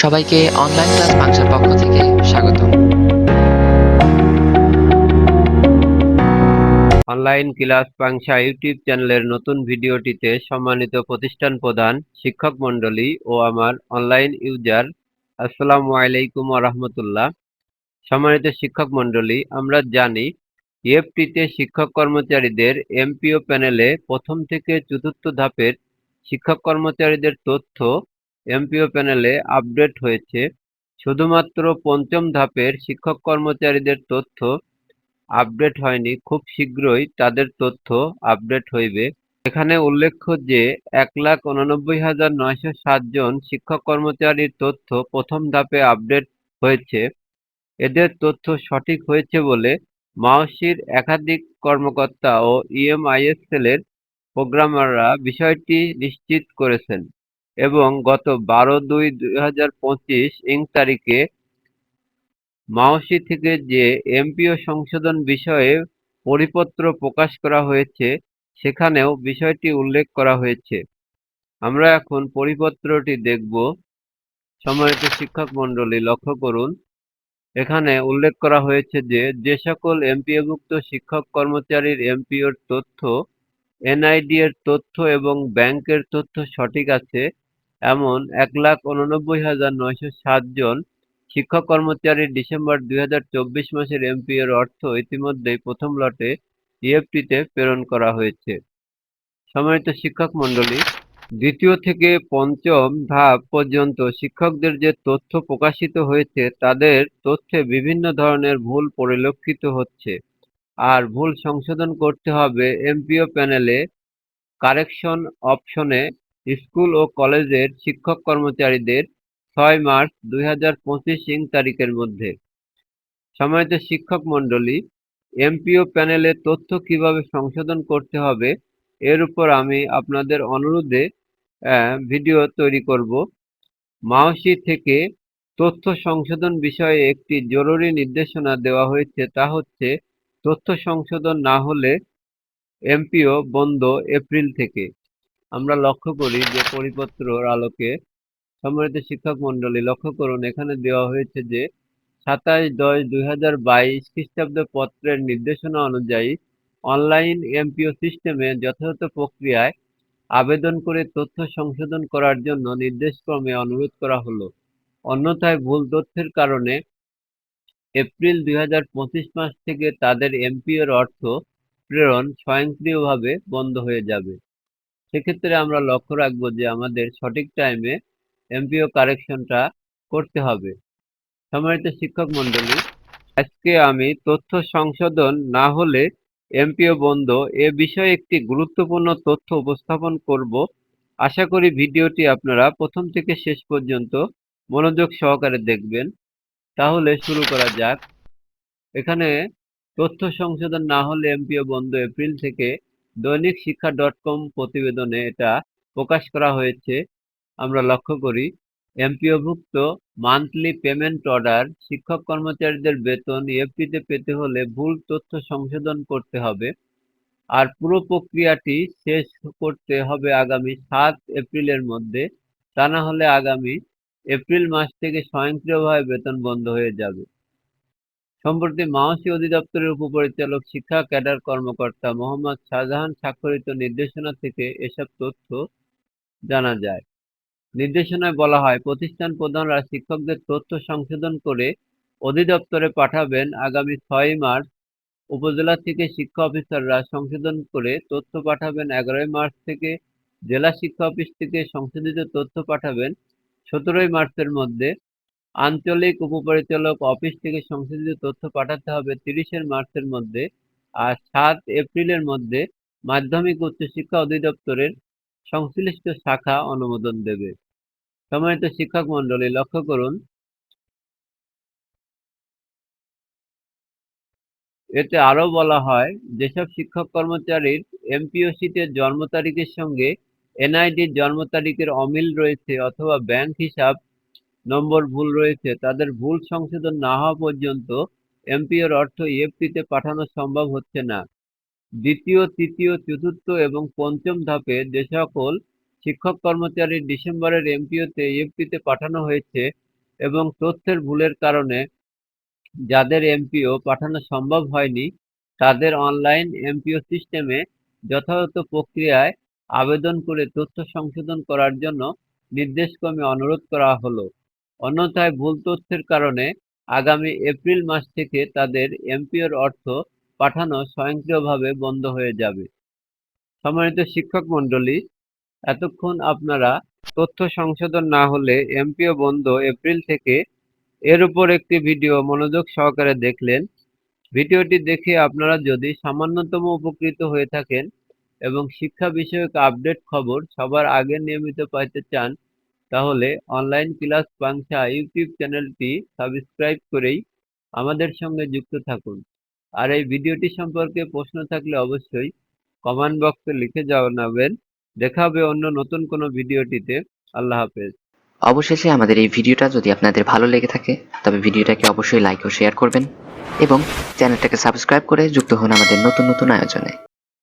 সবাইকে online class বাংশার পক্ষ থেকে স্বাগত। অনলাইন ক্লাস পাংশা ইউটিউব চ্যানেলের নতুন ভিডিওটিতে সম্মানিত প্রতিষ্ঠান প্রধান, শিক্ষক মণ্ডলী ও আমার অনলাইন ইউজার, আসসালামু আলাইকুম রহমতুল্লাহ। সম্মানিত শিক্ষক মণ্ডলী, আমরা জানি ইএফটিতে শিক্ষক কর্মচারীদের এমপিও প্যানেলে প্রথম থেকে চতুর্থ ধাপের শিক্ষক কর্মচারীদের তথ্য এমপিও প্যানেলে আপডেট হয়েছে। শুধুমাত্র পঞ্চম ধাপের শিক্ষক কর্মচারীদের তথ্য আপডেট হয়নি। খুব শীঘ্রই তাদের তথ্য আপডেট হইবে। এখানে উল্লেখ্য যে, এক লাখ উনানব্বই হাজার নয়শো সাত জন শিক্ষক কর্মচারীর তথ্য প্রথম ধাপে আপডেট হয়েছে। এদের তথ্য সঠিক হয়েছে বলে মাওসির একাধিক কর্মকর্তা ও ইএমআইএসএল এর প্রোগ্রামাররা বিষয়টি নিশ্চিত করেছেন। এবং গত বারো দুই দুই হাজার পঁচিশ ইং তারিখে মাওসি থেকে যে এমপিও সংশোধন বিষয়ে পরিপত্র প্রকাশ করা হয়েছে, সেখানেও বিষয়টি উল্লেখ করা হয়েছে। আমরা এখন পরিপত্রটি দেখব। সম্মানিত শিক্ষক মণ্ডলী, লক্ষ্য করুন। এখানে উল্লেখ করা হয়েছে যে যে সকল এমপিওভুক্ত শিক্ষক কর্মচারীর এমপিওর তথ্য, এনআইডি এর তথ্য এবং ব্যাংকের তথ্য সঠিক আছে এমন এক লাখ উননব্বই হাজার নয়শো জন শিক্ষক কর্মচারীর ডিসেম্বর দুই হাজার চব্বিশ মাসের এমপিওর অর্থ ইতিমধ্যেই প্রথম লটে ইএফটিতে প্রেরণ করা হয়েছে। সম্মানিত শিক্ষক মণ্ডলী, দ্বিতীয় থেকে পঞ্চম ধাপ পর্যন্ত শিক্ষকদের যে তথ্য প্রকাশিত হয়েছে, তাদের তথ্যে বিভিন্ন ধরনের ভুল পরিলক্ষিত হচ্ছে। আর ভুল সংশোধন করতে হবে এমপিও প্যানেলে কারেকশন অপশনে স্কুল ও কলেজের শিক্ষক কর্মচারীদের ছয় মার্চ দুই হাজার পঁচিশ ইং তারিখের মধ্যে। সম্মানিত শিক্ষক মণ্ডলী, এমপিও প্যানেলে তথ্য কীভাবে সংশোধন করতে হবে, এর উপর আমি আপনাদের অনুরোধে ভিডিও তৈরি করব। মাওসি থেকে তথ্য সংশোধন বিষয়ে একটি জরুরি নির্দেশনা দেওয়া হয়েছে, তা হচ্ছে তথ্য সংশোধন না হলে এমপিও বন্ধ এপ্রিল থেকে। আমরা লক্ষ্য করি যে পরিপত্রর আলোকে সম্মানিত শিক্ষক মণ্ডলী, লক্ষ্য করুন, এখানে দেওয়া হয়েছে যে সাতাশ দশ দুই হাজার বাইশ খ্রিস্টাব্দ পত্রের নির্দেশনা অনুযায়ী অনলাইন এমপিও সিস্টেমে যথাযথ প্রক্রিয়ায় আবেদন করে তথ্য সংশোধন করার জন্য নির্দেশক্রমে অনুরোধ করা হলো। অন্যথায় ভুল তথ্যের কারণে এপ্রিল দুই হাজার পঁচিশ মাস থেকে তাদের এমপিওর অর্থ প্রেরণ স্বয়ংক্রিয়ভাবে বন্ধ হয়ে যাবে। সেক্ষেত্রে আমরা লক্ষ্য রাখব যে আমাদের সঠিক টাইমে এমপিও কারেকশনটা করতে হবে। সম্মানিত শিক্ষক মণ্ডলী, আজকে আমি তথ্য সংশোধন না হলে এমপিও বন্ধ এ বিষয়ে একটি গুরুত্বপূর্ণ তথ্য উপস্থাপন করব। আশা করি ভিডিওটি আপনারা প্রথম থেকে শেষ পর্যন্ত মনোযোগ সহকারে দেখবেন। তাহলে শুরু করা যাক। এখানে তথ্য সংশোধন না হলে এমপিও বন্ধ এপ্রিল থেকে দৈনিক শিক্ষা ডট কম প্রতিবেদনে এটা প্রকাশ করা হয়েছে। আমরা লক্ষ্য করি, এমপিওভুক্ত মান্থলি পেমেন্ট অর্ডার শিক্ষক কর্মচারীদের বেতন ইএফটিতে পেতে হলে ভুল তথ্য সংশোধন করতে হবে আর পুরো প্রক্রিয়াটি শেষ করতে হবে আগামী সাত এপ্রিলের মধ্যে। তা না হলে আগামী এপ্রিল মাস থেকে স্বয়ংক্রিয়ভাবে বেতন বন্ধ হয়ে যাবে। সম্প্রতি মাওসি অধিদপ্তরের উপপরিচালক, শিক্ষা ক্যাডার কর্মকর্তা মোহাম্মদ শাহজাহান স্বাক্ষরিত নির্দেশনা থেকে এসব তথ্য জানা যায়। নির্দেশনায় বলা হয়, প্রতিষ্ঠান প্রধানরা শিক্ষকদের তথ্য সংশোধন করে অধিদপ্তরে পাঠাবেন আগামী ছয় মার্চ। উপজেলা থেকে শিক্ষা অফিসাররা সংশোধন করে তথ্য পাঠাবেন এগারোই মার্চ থেকে। জেলা শিক্ষা অফিস থেকে সংশোধিত তথ্য পাঠাবেন সতেরোই মার্চের মধ্যে। আঞ্চলিক উপপরিচালক অফিস থেকে সংশোধিত তথ্য পাঠাতে হবে তিরিশের মার্চের মধ্যে আর সাত এপ্রিলের মধ্যে মাধ্যমিক উচ্চশিক্ষা অধিদপ্তরের সংশ্লিষ্ট শাখা অনুমোদন দেবে। সম্মানিত শিক্ষক মণ্ডলী, লক্ষ্য করুন। এতে আরও বলা হয়, যেসব শিক্ষক কর্মচারীর এমপিও শীটের জন্ম তারিখের সঙ্গে এনআইডির জন্ম তারিখের অমিল রয়েছে অথবা ব্যাংক হিসাব নম্বর ভুল রয়েছে। তাদের ভুল সংশোধন না হওয়া পর্যন্ত এমপিওর অর্থ ইএফটিতে পাঠানো সম্ভব হচ্ছে না। দ্বিতীয়, তৃতীয়, চতুর্থ এবং পঞ্চম ধাপে যে সকল শিক্ষক কর্মচারীর ডিসেম্বরের এমপিওতে ইএফটিতে পাঠানো হয়েছে এবং তথ্যের ভুলের কারণে যাদের এমপিও পাঠানো সম্ভব হয়নি, তাদের অনলাইন এমপিও সিস্টেমে যথাযথ প্রক্রিয়ায় আবেদন করে তথ্য সংশোধন করার জন্য নির্দেশক্রমে অনুরোধ করা হলো। অন্যথায় ভুল তথ্যের কারণে আগামী এপ্রিল মাস থেকে তাদের এমপিওর অর্থ পাঠানো স্বয়ংক্রিয়ভাবে বন্ধ হয়ে যাবে। সম্মানিত শিক্ষক মণ্ডলী, এতক্ষণ আপনারা তথ্য সংশোধন না হলে এমপিও বন্ধ এপ্রিল থেকে এর উপর একটি ভিডিও মনোযোগ সহকারে দেখলেন। ভিডিওটি দেখে আপনারা যদি সামান্যতম উপকৃত হয়ে থাকেন এবং শিক্ষা বিষয়ক আপডেট খবর সবার আগে নিয়মিত পাইতে চান তাহলে অনলাইন ক্লাস পাংশা ইউটিউব চ্যানেলটি সাবস্ক্রাইব করেই আমাদের সঙ্গে যুক্ত থাকুন। আর এই ভিডিওটি সম্পর্কে প্রশ্ন থাকলে অবশ্যই কমেন্ট বক্সে লিখে জানাবেন। দেখা হবে অন্য নতুন কোনো ভিডিওটিতে। আল্লাহ হাফেজ। অবশেষে আমাদের এই ভিডিওটা যদি আপনাদের ভালো লেগে থাকে, তবে ভিডিওটাকে অবশ্যই লাইক ও শেয়ার করবেন এবং চ্যানেলটাকে সাবস্ক্রাইব করে যুক্ত হন আমাদের নতুন নতুন আয়োজনে।